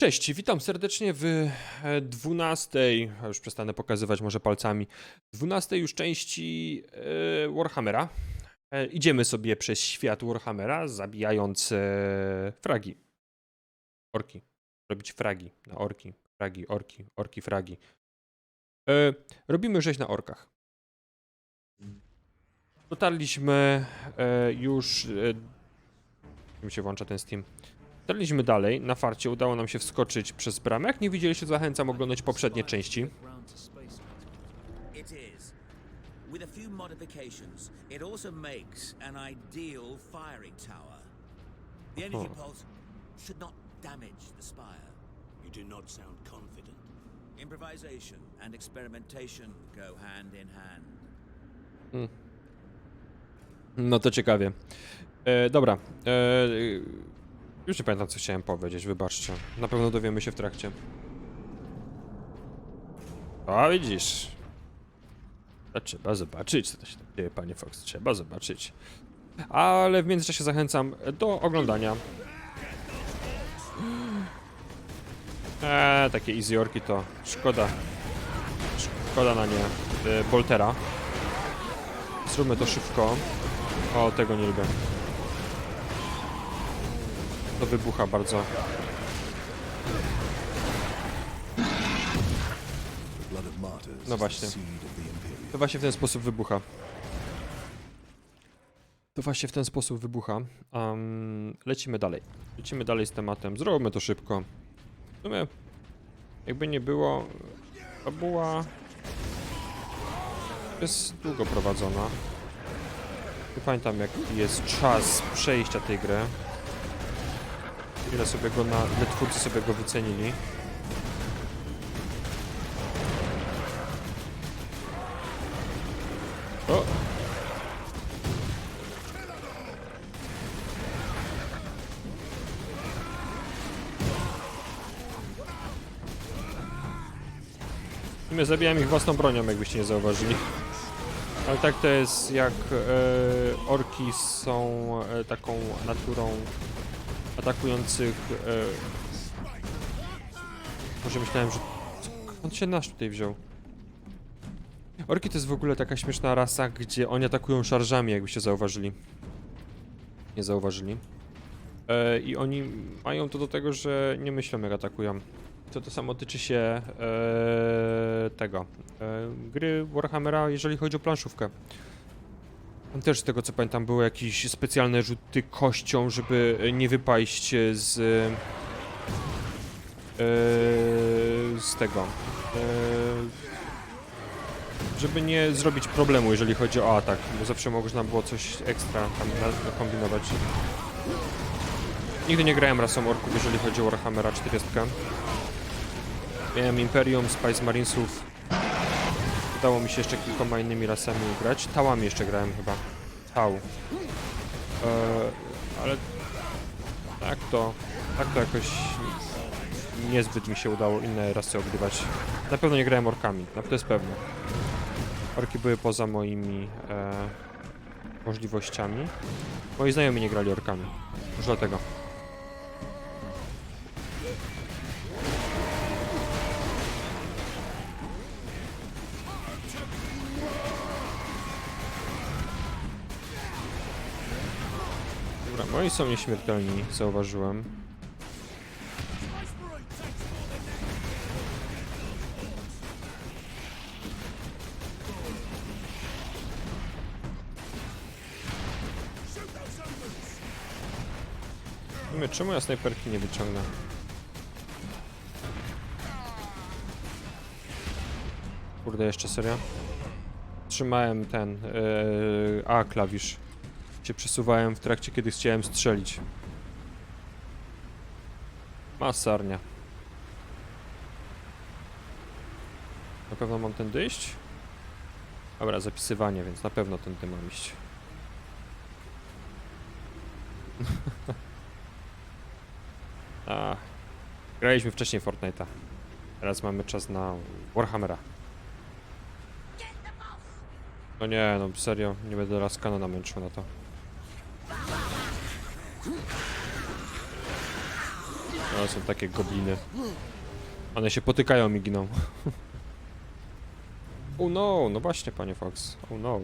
Cześć, witam serdecznie w e, 12, a już przestanę pokazywać może palcami, 12 już części e, Warhammera. E, Idziemy sobie przez świat Warhammera, zabijając e, fragi. Orki. Robić fragi na orki. Fragi, orki, orki, fragi. E, Robimy rzeź na orkach. Dotarliśmy e, już... e, mi się włącza ten Steam? Dotarliśmy dalej, na farcie udało nam się wskoczyć przez bramę. Jak nie widzieliście, zachęcam oglądać poprzednie części. With a few modifications, it also makes an ideal firing tower. The energy Oh. pulse should not damage the spire. You do not sound confident. Improvisation and experimentation go hand in hand. No to ciekawie. E, dobra. E, już nie pamiętam, co chciałem powiedzieć, wybaczcie. Na pewno dowiemy się w trakcie. A widzisz. Trzeba zobaczyć, co to się tam dzieje, panie Fox. Trzeba zobaczyć. Ale w międzyczasie zachęcam do oglądania. Eee, takie easy orki to szkoda. Szkoda na nie. E, Boltera. Zróbmy to szybko. O, tego nie lubię. To wybucha bardzo. No właśnie. To właśnie w ten sposób wybucha. To właśnie w ten sposób wybucha. Um, lecimy dalej. Lecimy dalej z tematem. Zróbmy to szybko. W sumie, jakby nie było, fabuła jest długo prowadzona. Nie pamiętam jaki jest czas przejścia tej gry. Ile sobie go na, ile twórcy sobie go wycenili. O! Sumie zabijam ich własną bronią, jakbyście nie zauważyli. Ale tak to jest, jak e, orki są e, taką naturą atakujących... E, może myślałem, że... On się nasz tutaj wziął. Orki to jest w ogóle taka śmieszna rasa, gdzie oni atakują szarżami, jakbyście zauważyli. Nie zauważyli. E, I oni mają to do tego, że nie myślą jak atakują. To to samo tyczy się e, tego. E, gry Warhammera, jeżeli chodzi o planszówkę. Też z tego co pamiętam były jakieś specjalne rzuty kością, żeby nie wypaść z... E, z tego. E, żeby nie zrobić problemu, jeżeli chodzi o atak, bo zawsze można było coś ekstra tam nakombinować. Nigdy nie grałem rasą orków, jeżeli chodzi o Warhammera 40. Miałem Imperium, Spice Marinesów. Udało mi się jeszcze kilkoma innymi rasami grać. Tałami jeszcze grałem chyba. Tał. Eee, ale tak to, tak to jakoś niezbyt mi się udało inne rasy ogrywać. Na pewno nie grałem orkami, na to jest pewne. Orki były poza moimi e, możliwościami. Moi znajomi nie grali orkami. Może dlatego. Dobra, moi są nieśmiertelni, zauważyłem. Czemu ja snajperki nie wyciągnę? Kurde, jeszcze serio? Trzymałem ten yy, A klawisz. Się przesuwałem w trakcie, kiedy chciałem strzelić. Masarnia. Na pewno mam tędy iść? Dobra, zapisywanie, więc na pewno tędy mam iść. A, graliśmy wcześniej Fortnite'a. Teraz mamy czas na Warhammera. No nie, no serio, nie będę teraz kanona męczył na to. No, są takie gobliny. One się potykają i giną. oh no, no właśnie, panie Fox. Oh no.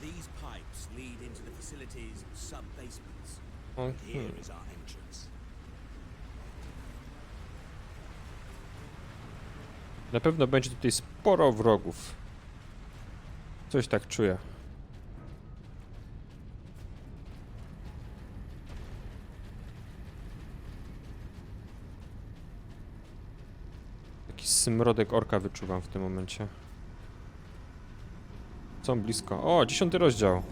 These pipes lead into the facility's sub-basements. O, Here hmm. is our entrance. Na pewno będzie tutaj sporo wrogów. Coś tak czuję. Taki smrodek orka wyczuwam w tym momencie. Są blisko. O, dziesiąty rozdział.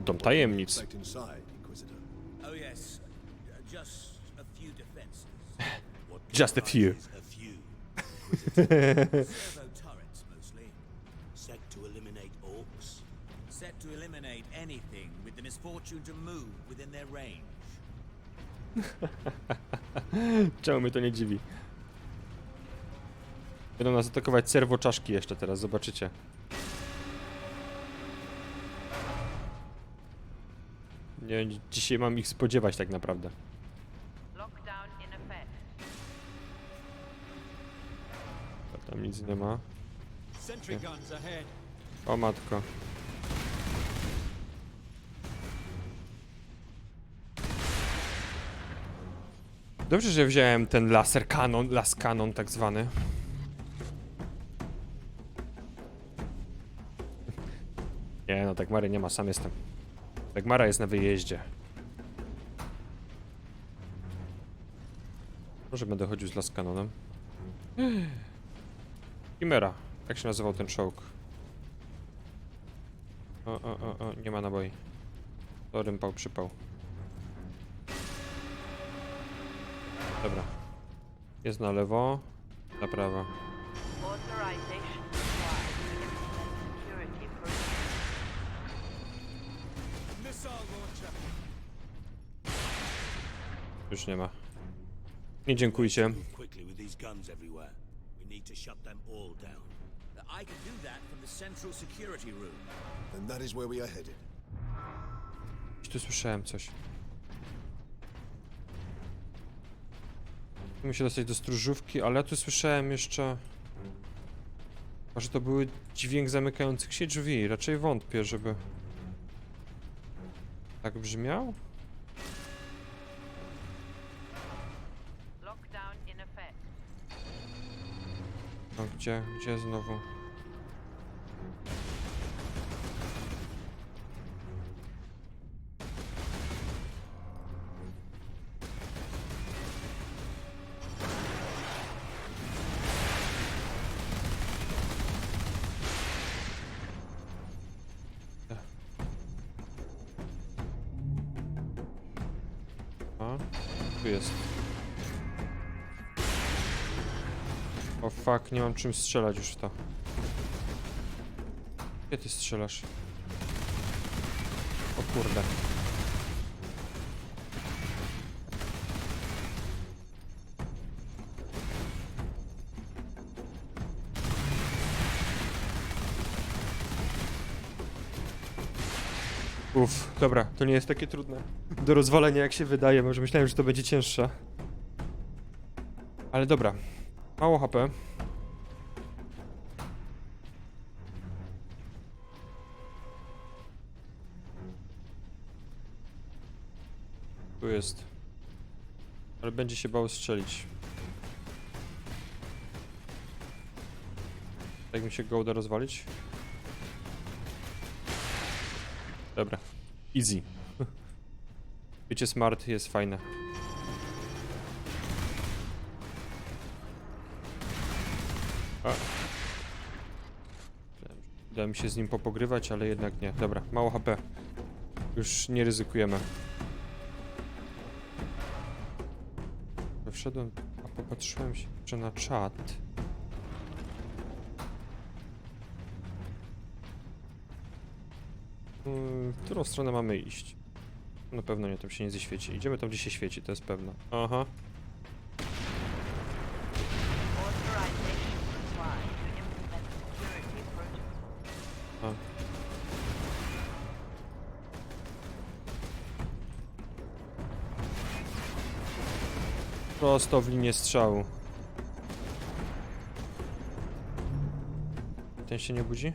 Dom tajemnic. Oh just a few Set. Set. Czemu mnie to nie dziwi? Będą nas atakować serwo jeszcze teraz, zobaczycie. Nie dzisiaj mam ich spodziewać tak naprawdę. Tam nic nie ma. Sentry guns ahead. O matko. Dobrze, że wziąłem ten laser kanon, las kanon tak zwany. Nie no, tak Mary nie ma, sam jestem. Tak Mara jest na wyjeździe. Może będę chodził z las kanonem. Chimera. Jak się nazywał ten czołg? O, o, o, o, nie ma naboi. To rympał, przypał. Dobra. Jest na lewo, na prawo. Już nie ma. Nie dziękujcie. Need to shut them all down. I can do that from the central security room. And that is where we are headed. Gdzieś tu słyszałem coś. Muszę dostać do stróżówki, ale ja tu słyszałem jeszcze... Może to były dźwięk zamykających się drzwi. Raczej wątpię, żeby... Tak brzmiał? Gdzie? Gdzie znowu? Tu jest. O fuck, nie mam czym strzelać już w to. Gdzie ty strzelasz? O kurde. Uff, dobra, to nie jest takie trudne do rozwalenia jak się wydaje, może myślałem, że to będzie cięższe. Ale dobra, mało HP. Tu jest. Ale będzie się bał strzelić. Jak mi się go uda rozwalić? Dobra. Easy. Bycie smart jest fajne. A. Mi się z nim popogrywać, ale jednak nie. Dobra, mało HP. Już nie ryzykujemy. Wszedłem, a popatrzyłem się jeszcze na czat. Mm, W którą stronę mamy iść? Na pewno nie, tam się nie zaświeci. Idziemy tam, gdzie się świeci, to jest pewne. Aha. Prosto w linię strzału. Ten się nie budzi?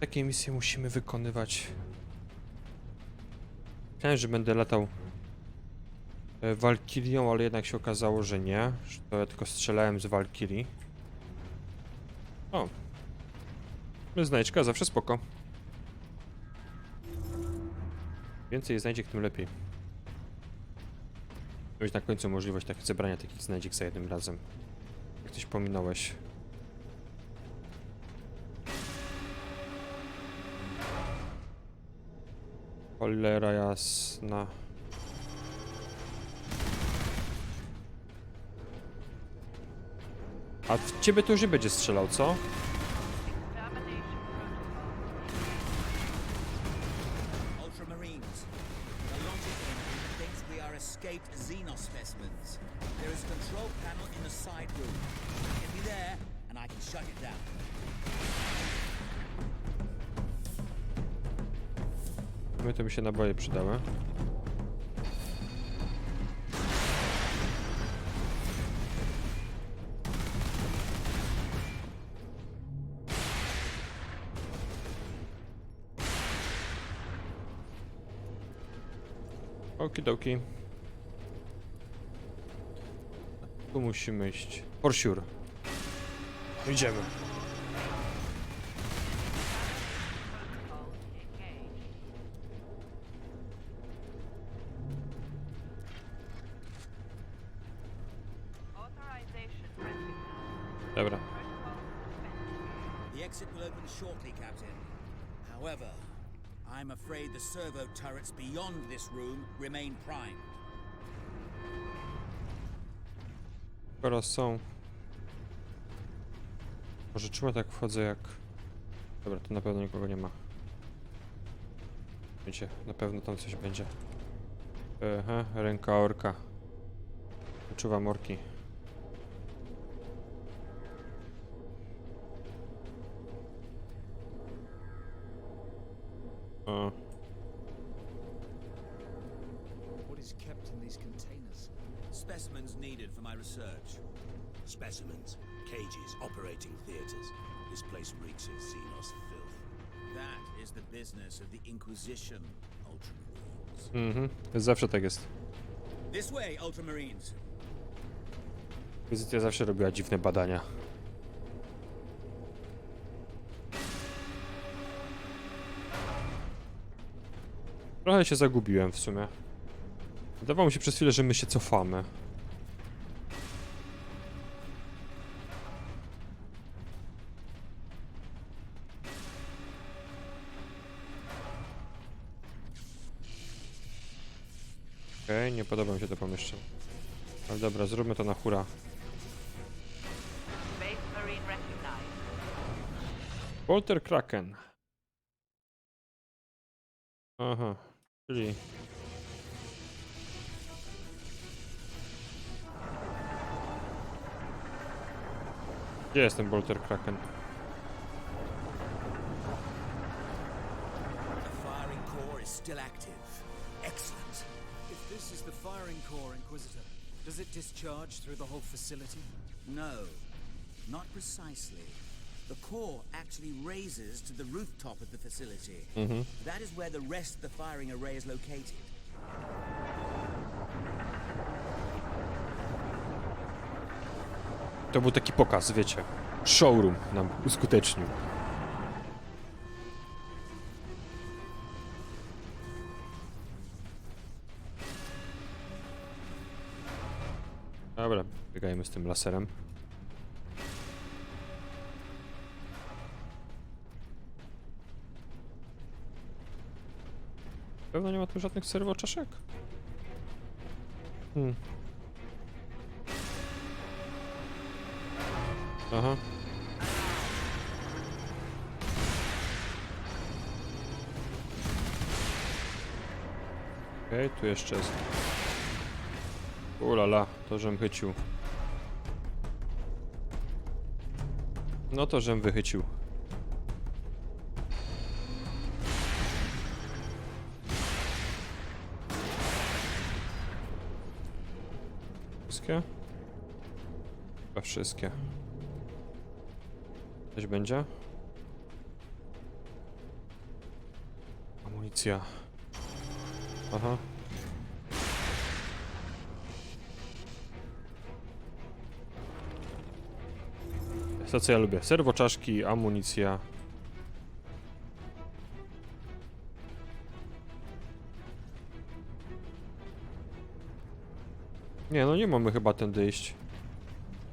Takie misje musimy wykonywać. Myślałem, że będę latał e, Walkirią, ale jednak się okazało, że nie. Że to ja tylko strzelałem z Walkirii. O. Znajdźka, zawsze spoko. Więcej znajdziek, tym lepiej. Mieć na końcu możliwość tak zebrania takich znajdziek za jednym razem. Jak coś pominąłeś. Cholera jasna. A w ciebie to już nie będzie strzelał, co? Extermination protocol. Ultramarines. The logic engine Okidoki. Tu musimy iść. For sure. Idziemy. Dobra. The exit will open shortly, Captain. However, I'm afraid the servo turrets beyond this room remain primed. Skoro są. Może czemu tak wchodzę jak... Dobra, tu na pewno nikogo nie ma. Wiecie, na pewno tam coś będzie. Aha, ręka orka. Wyczuwam orki. O, What is kept in these containers? Specimens needed for my research. Specimens, cages, operating theaters. This place reeks of Xenos filth. That is the business of the Inquisition, Ultramarines. mhm, zawsze tak jest. This way, Ultramarines. Wizycja zawsze robiła dziwne badania. Trochę się zagubiłem w sumie. Wydawało mi się przez chwilę, że my się cofamy. Okej, nie podoba mi się to pomieszczenie. Ale dobra, zróbmy to na hura. Walter Kraken. Aha, czyli... Gdzie jest ten Walter Kraken? The firing core is still active. Excellent. If this is the firing core, Inquisitor, does it discharge through the whole facility? No, not precisely. The core actually raises to the rooftop of the facility. That is where the rest of the firing array is located. To był taki pokaz, wiecie. Showroom nam uskutecznił. Dobra, biegajmy z tym laserem. Pewno nie ma tu żadnych serwoczaszek? Hmm. Aha. Okej, tu jeszcze jest. Ulala, to żem chycił. No to, żem wychycił. Wszystkie? Chyba wszystkie. Coś będzie? Amunicja. Aha. To co ja lubię. Serwoczaszki, amunicja. Nie, no nie mamy chyba tędy iść.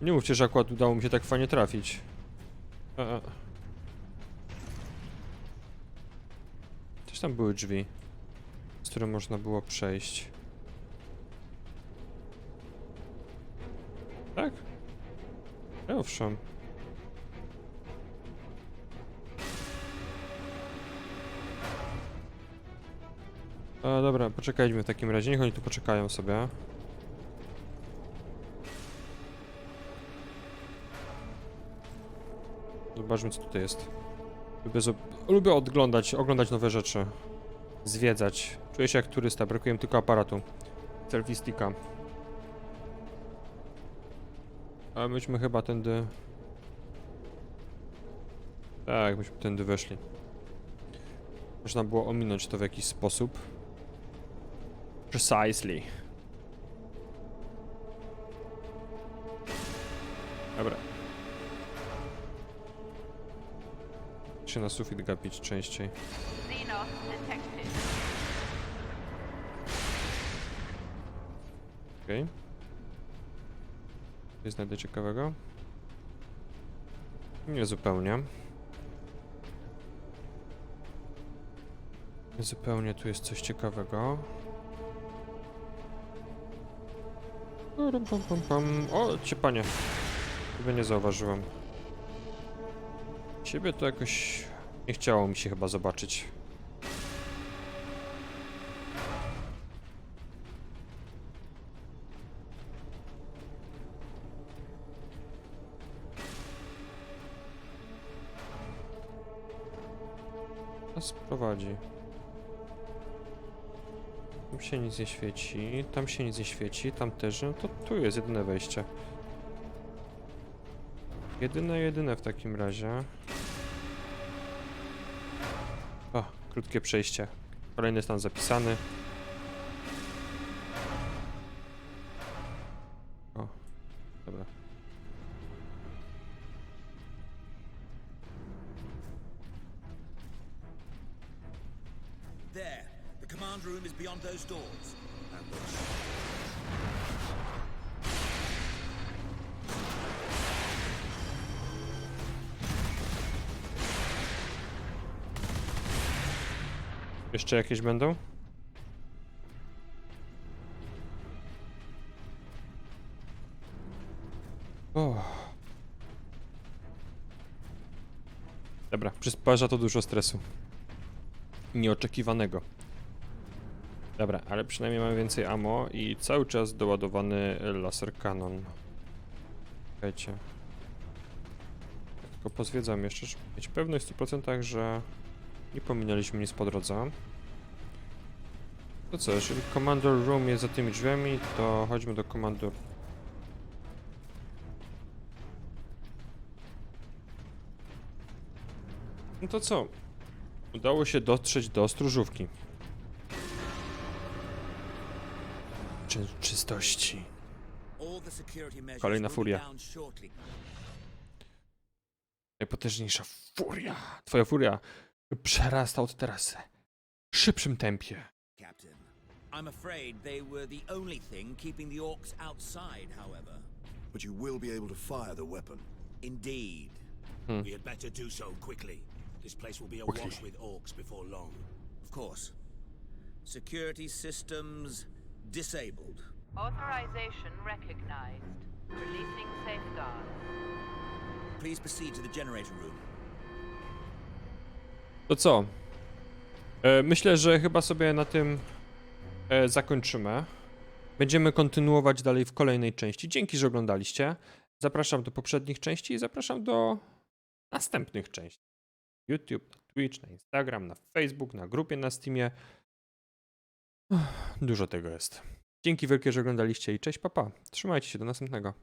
Nie mówcie, że akurat udało mi się tak fajnie trafić. E, e. Też tam były drzwi, z które można było przejść. Tak? E, Owszem. E, dobra, poczekajmy w takim razie. Niech oni tu poczekają sobie. Zobaczmy, co tutaj jest. Lubię, lubię odglądać, oglądać nowe rzeczy. Zwiedzać. Czuję się jak turysta, brakuje mi tylko aparatu. Selfie sticka. A myśmy chyba tędy... Tak, myśmy tędy weszli. Można było ominąć to w jakiś sposób. Precisely. Się na sufit gapić częściej. Okej. Nie znajdę ciekawego. Nie zupełnie. Nie zupełnie tu jest coś ciekawego. Pum, pum, pum. O, cię panie. Ciebie nie zauważyłem. Ciebie to jakoś nie chciało mi się chyba zobaczyć. Nas prowadzi. Tam się nic nie świeci, tam się nic nie świeci, tam też, no to tu jest jedyne wejście. Jedyne, jedyne w takim razie. Krótkie przejście. Kolejny stan zapisany. Jeszcze jakieś będą? Dobra, przysparza to dużo stresu. Nieoczekiwanego. Dobra, ale przynajmniej mamy więcej ammo i cały czas doładowany laser cannon. Czekajcie. Tylko pozwiedzam jeszcze, żeby mieć pewność w 100%, że nie pominęliśmy nic po drodze. To co, jeżeli Commander Room jest za tymi drzwiami, to chodźmy do Commander... No to co? Udało się dotrzeć do stróżówki. Czy czystości. Kolejna furia. Najpotężniejsza furia. Twoja furia przerasta od teraz w szybszym tempie. Captain. I'm afraid they were the only thing keeping the orcs outside, however. But you will be able to fire the weapon. Indeed. We had better do so quickly. This place will be awash with orcs before long. Of course. Security systems disabled. Authorization recognized. Releasing safeguard. Please proceed to the generator room. To co? E, myślę, że chyba sobie na tym e, zakończymy. Będziemy kontynuować dalej w kolejnej części. Dzięki, że oglądaliście. Zapraszam do poprzednich części i zapraszam do następnych części. YouTube, na Twitch, na Instagram, na Facebook, na grupie na Steamie. Dużo tego jest. Dzięki wielkie, że oglądaliście i cześć papa. Trzymajcie się do następnego.